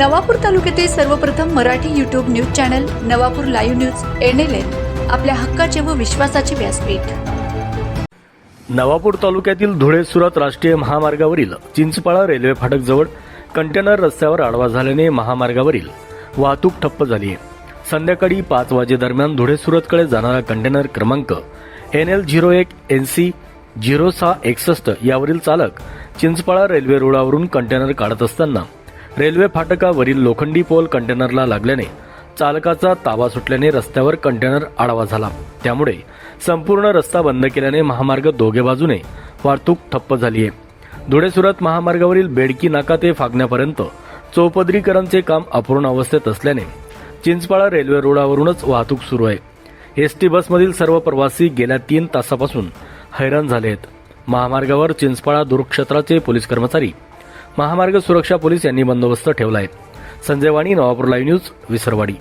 नवापूर तालुक्यातील सर्वप्रथम Marathi YouTube news channel Navapur live news N L N आपल्या हक्काचे व विश्वासाचे व्यासपीठ. नवापूर तालुक्यातील धुळे सुरत राष्ट्रीय महामार्गावरील चिंचपाळा रेल्वे फाटकजवळ कंटेनर रस्त्यावर आडवा झाल्याने महामार्गावरील वाहतूक ठप्प झाली आहे. संध्याकाळी पाच वाजेदरम्यान धुळे सुरतकडे जाणारा कंटेनर क्रमांक एन एल झिरो एक एन सी झिरो सहा एकसष्ट यावरील चालक चिंचपाळा रेल्वे रुळावरून कंटेनर काढत असताना रेल्वे फाटकावरील लोखंडी पोल कंटेनरला लागल्याने चालकाचा ताबा सुटल्याने रस्त्यावर कंटेनर आडवा झाला. त्यामुळे संपूर्ण रस्ता बंद केल्याने महामार्ग दोघे बाजूने वाहतूक ठप्प झाली आहे धुळे सुरत महामार्गावरील बेडकी नाका ते फागण्यापर्यंत चौपदरीकरणचे काम अपूर्ण अवस्थेत असल्याने चिंचपाळा रेल्वे रोडावरूनच वाहतूक सुरू आहे. एस टी बसमधील सर्व प्रवासी गेल्या तीन तासापासून हैराण झाले आहेत. महामार्गावर चिंचपाळा दूरक्षेत्राचे पोलीस कर्मचारी महामार्ग सुरक्षा पोलीस यांनी बंदोबस्त ठेवला आहे संजय वाणी नवापूर लाईव्ह न्यूज विसरवाडी.